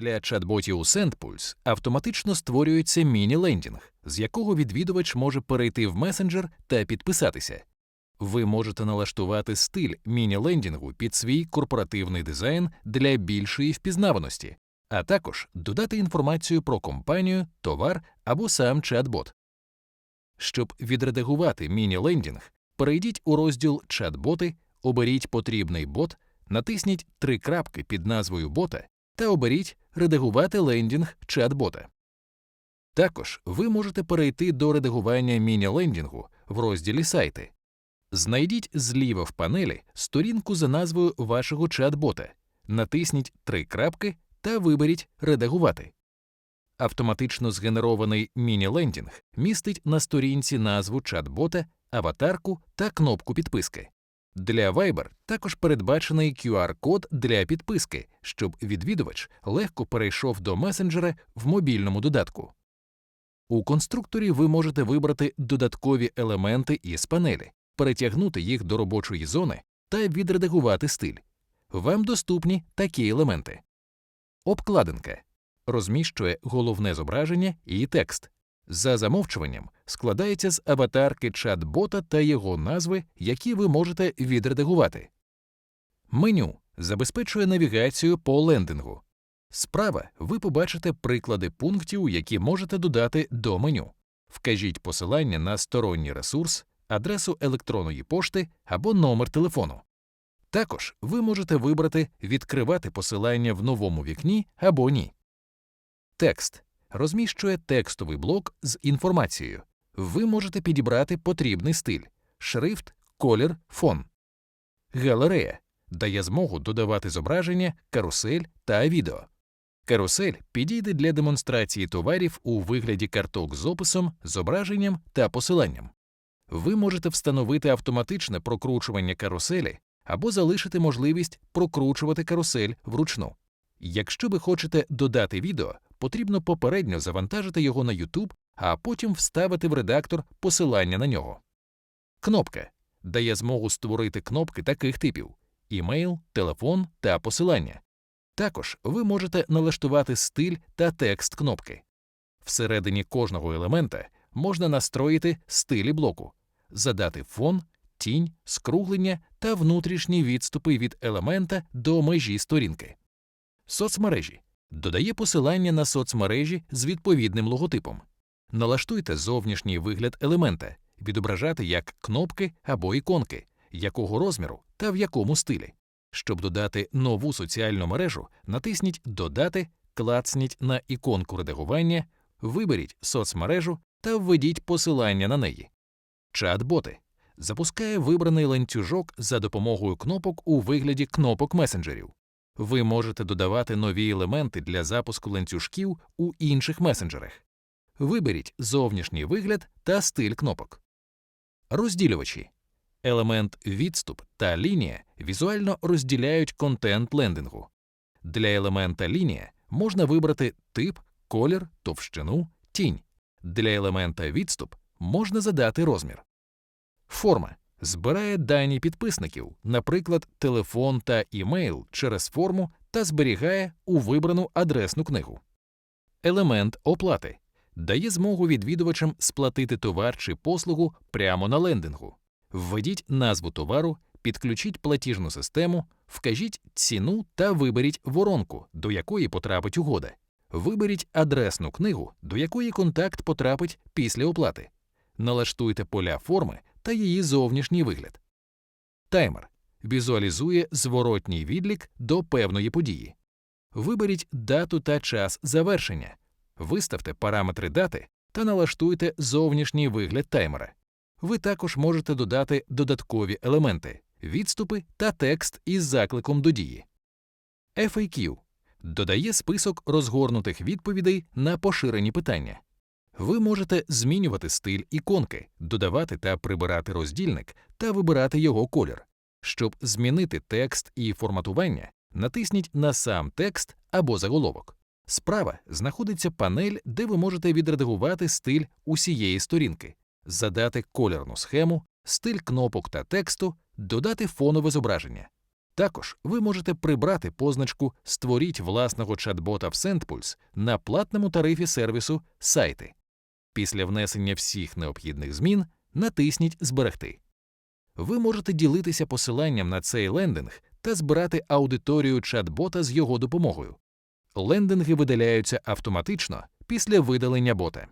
Для чат-ботів SendPulse автоматично створюється міні-лендінг, з якого відвідувач може перейти в месенджер та підписатися. Ви можете налаштувати стиль міні-лендінгу під свій корпоративний дизайн для більшої впізнаваності, а також додати інформацію про компанію, товар або сам чат-бот. Щоб відредагувати міні-лендінг, перейдіть у розділ Чат-боти, оберіть потрібний бот, натисніть три крапки під назвою бота та оберіть Редагувати лендінг чат-бота. Також ви можете перейти до редагування міні-лендінгу в розділі Сайти. Знайдіть зліва в панелі сторінку за назвою вашого чат-бота, натисніть три крапки та виберіть Редагувати. Автоматично згенерований міні-лендінг містить на сторінці назву чат-бота, аватарку та кнопку підписки. Для Viber також передбачений QR-код для підписки, щоб відвідувач легко перейшов до месенджера в мобільному додатку. У конструкторі ви можете вибрати додаткові елементи із панелі, перетягнути їх до робочої зони та відредагувати стиль. Вам доступні такі елементи. Обкладинка розміщує головне зображення і текст. За замовчуванням складається з аватарки чат-бота та його назви, які ви можете відредагувати. Меню забезпечує навігацію по лендингу. Справа ви побачите приклади пунктів, які можете додати до меню. Вкажіть посилання на сторонній ресурс, адресу електронної пошти або номер телефону. Також ви можете вибрати відкривати посилання в новому вікні або ні. Текст розміщує текстовий блок з інформацією. Ви можете підібрати потрібний стиль, шрифт, колір, фон. Галерея дає змогу додавати зображення, карусель та відео. Карусель підійде для демонстрації товарів у вигляді карток з описом, зображенням та посиланням. Ви можете встановити автоматичне прокручування каруселі або залишити можливість прокручувати карусель вручну. Якщо ви хочете додати відео, потрібно попередньо завантажити його на YouTube, а потім вставити в редактор посилання на нього. Кнопка дає змогу створити кнопки таких типів: імейл, телефон та посилання. Також ви можете налаштувати стиль та текст кнопки. Всередині кожного елемента можна настроїти стилі блоку, задати фон, тінь, скруглення та внутрішні відступи від елемента до межі сторінки. Соцмережі додає посилання на соцмережі з відповідним логотипом. Налаштуйте зовнішній вигляд елемента, відображати як кнопки або іконки, якого розміру та в якому стилі. Щоб додати нову соціальну мережу, натисніть Додати, клацніть на іконку редагування, виберіть соцмережу та введіть посилання на неї. Чат-боти запускає вибраний ланцюжок за допомогою кнопок у вигляді кнопок месенджерів. Ви можете додавати нові елементи для запуску ланцюжків у інших месенджерах. Виберіть зовнішній вигляд та стиль кнопок. Розділювачі. Елемент відступ та лінія візуально розділяють контент лендингу. Для елемента лінія можна вибрати тип, колір, товщину, тінь. Для елемента відступ можна задати розмір. Форма збирає дані підписників, наприклад, телефон та імейл через форму та зберігає у вибрану адресну книгу. Елемент оплати дає змогу відвідувачам сплатити товар чи послугу прямо на лендингу. Введіть назву товару, підключіть платіжну систему, вкажіть ціну та виберіть воронку, до якої потрапить угода. Виберіть адресну книгу, до якої контакт потрапить після оплати. Налаштуйте поля форми та її зовнішній вигляд. Таймер візуалізує зворотній відлік до певної події. Виберіть дату та час завершення, виставте параметри дати та налаштуйте зовнішній вигляд таймера. Ви також можете додати додаткові елементи, відступи та текст із закликом до дії. FAQ додає список розгорнутих відповідей на поширені питання. Ви можете змінювати стиль іконки, додавати та прибирати роздільник та вибирати його колір. Щоб змінити текст і форматування, натисніть на сам текст або заголовок. Справа знаходиться панель, де ви можете відредагувати стиль усієї сторінки, задати кольорну схему, стиль кнопок та тексту, додати фонове зображення. Також ви можете прибрати позначку Створіть власного чат-бота в SendPulse на платному тарифі сервісу Сайти. Після внесення всіх необхідних змін натисніть Зберегти. Ви можете ділитися посиланням на цей лендинг та збирати аудиторію чат-бота з його допомогою. Лендинги видаляються автоматично після видалення бота.